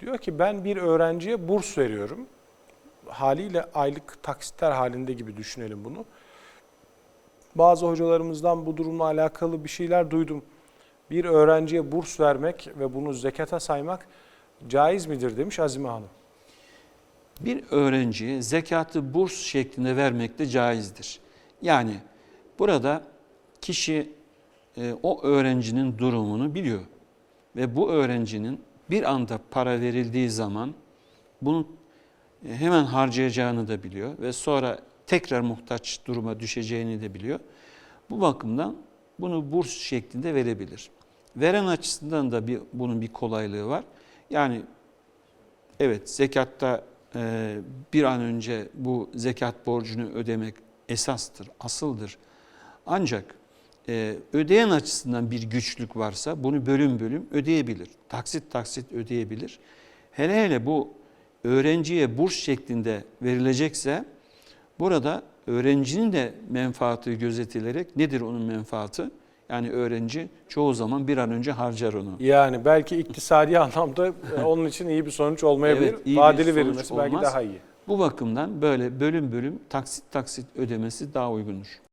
Diyor ki ben bir öğrenciye burs veriyorum. Haliyle aylık taksitler halinde gibi düşünelim bunu. Bazı hocalarımızdan bu durumla alakalı bir şeyler duydum. Bir öğrenciye burs vermek ve bunu zekata saymak caiz midir demiş Azime Hanım. Bir öğrenciye zekatı burs şeklinde vermek de caizdir. Yani burada kişi e, o öğrencinin durumunu biliyor ve bu öğrencinin bir anda para verildiği zaman bunu e, hemen harcayacağını da biliyor ve sonra tekrar muhtaç duruma düşeceğini de biliyor. Bu bakımdan bunu burs şeklinde verebilir. Veren açısından da bir, bunun bir kolaylığı var. Yani evet zekatta e, bir an önce bu zekat borcunu ödemek esastır, asıldır. Ancak e, ödeyen açısından bir güçlük varsa bunu bölüm bölüm ödeyebilir. Taksit taksit ödeyebilir. Hele hele bu öğrenciye burs şeklinde verilecekse burada öğrencinin de menfaati gözetilerek nedir onun menfaati? Yani öğrenci çoğu zaman bir an önce harcar onu. Yani belki iktisadi anlamda e, onun için iyi bir sonuç olmayabilir. Evet, Vadeli verilmesi belki olmaz. daha iyi. Bu bakımdan böyle bölüm bölüm taksit taksit ödemesi daha uygundur.